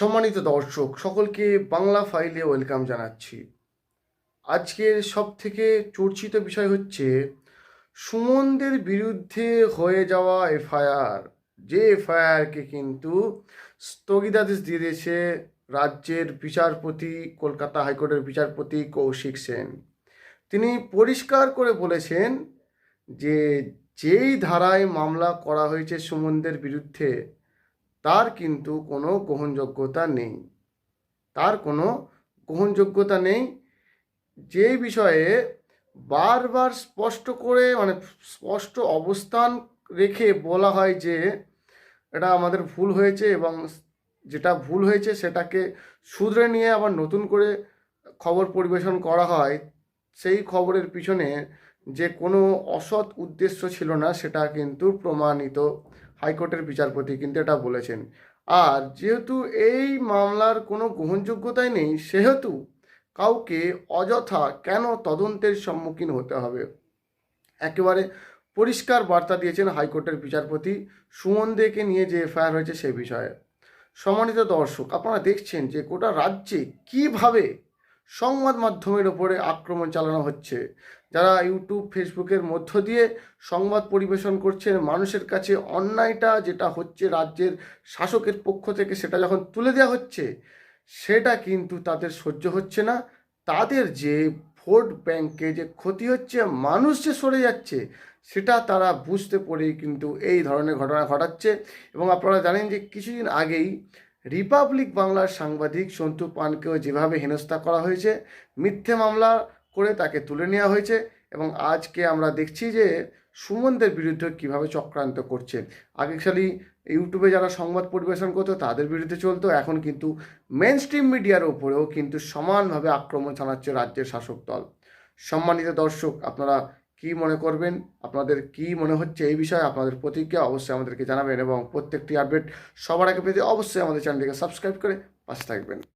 সম্মানিত দর্শক, সকলকে বাংলা ফাইলে ওয়েলকাম জানাচ্ছি। আজকের সব থেকে চর্চিত বিষয় হচ্ছে, সুমনদের বিরুদ্ধে হয়ে যাওয়া এফআইআর। যে এফআইআরকে কিন্তু স্থগিতাদেশ দিয়ে দিয়েছে রাজ্যের বিচারপতি, কলকাতা হাইকোর্টের বিচারপতি কৌশিক সেন। তিনি পরিষ্কার করে বলেছেন যে, যেই ধারায় মামলা করা হয়েছে সুমনদের বিরুদ্ধে তার কিন্তু কোনো গ্রহণযোগ্যতা নেই। তার কোনো গ্রহণযোগ্যতা নেই। যে বিষয়ে বারবার স্পষ্ট করে মানে স্পষ্ট অবস্থান রেখে বলা হয় যে এটা আমাদের ভুল হয়েছে এবং যেটা ভুল হয়েছে সেটাকে শুধরে নিয়ে আবার নতুন করে খবর পরিবেশন করা হয়, সেই খবরের পিছনে যে কোনো অসৎ উদ্দেশ্য ছিল না, সেটা কিন্তু প্রমাণিত হাইকোর্টের বিচারপতি, কিন্তু এটা বলেছেন। আর যেহেতু এই মামলার কোনো গ্রহণযোগ্যতাই নেই, সেহেতু কাউকে অযথা কেন তদন্তের সম্মুখীন হতে হবে? একেবারে পরিষ্কার বার্তা দিয়েছেন হাইকোর্টের বিচারপতি সুমন দেকে নিয়ে যে এফআইআর হয়েছে সে বিষয়ে। সম্মানিত দর্শক, আপনারা দেখছেন যে গোটা রাজ্যে কীভাবে সংবাদ মাধ্যমের ওপরে আক্রমণ চালানো হচ্ছে। যারা ইউটিউব, ফেসবুকের মধ্য দিয়ে সংবাদ পরিবেশন করছেন, মানুষের কাছে অন্যায়টা যেটা হচ্ছে রাজ্যের শাসকের পক্ষ থেকে সেটা যখন তুলে দেওয়া হচ্ছে, সেটা কিন্তু তাদের সহ্য হচ্ছে না। তাদের যে ভোট ব্যাংকে যে ক্ষতি হচ্ছে, মানুষ যে সরে যাচ্ছে, সেটা তারা বুঝতে পরেই কিন্তু এই ধরনের ঘটনা ঘটাচ্ছে। এবং আপনারা জানেন যে কিছুদিন আগেই রিপাবলিক বাংলার সাংবাদিক সন্তু পানকেও যেভাবে হেনস্থা করা হয়েছে, মিথ্যে মামলা করে তাকে তুলে নেওয়া হয়েছে এবং আজকে আমরা দেখছি যে সুমনদের বিরুদ্ধে কীভাবে চক্রান্ত করছে। আগে খালি ইউটিউবে যারা সংবাদ পরিবেশন করতো, তাদের বিরুদ্ধে চলতো। এখন কিন্তু মেন স্ট্রিম মিডিয়ার ওপরেও কিন্তু সমানভাবে আক্রমণ চালাচ্ছে রাজ্যের শাসক দল। সম্মানিত দর্শক, আপনারা কি মনে করবেন? আপনাদের কি মনে হচ্ছে এই বিষয়ে? আপনাদের প্রতিক্রিয়া অবশ্যই আমাদেরকে জানাবেন এবং প্রত্যেকটি আপডেট সবার আগে পেতে অবশ্যই আমাদের চ্যানেলটিকে সাবস্ক্রাইব করে পাশে থাকবেন।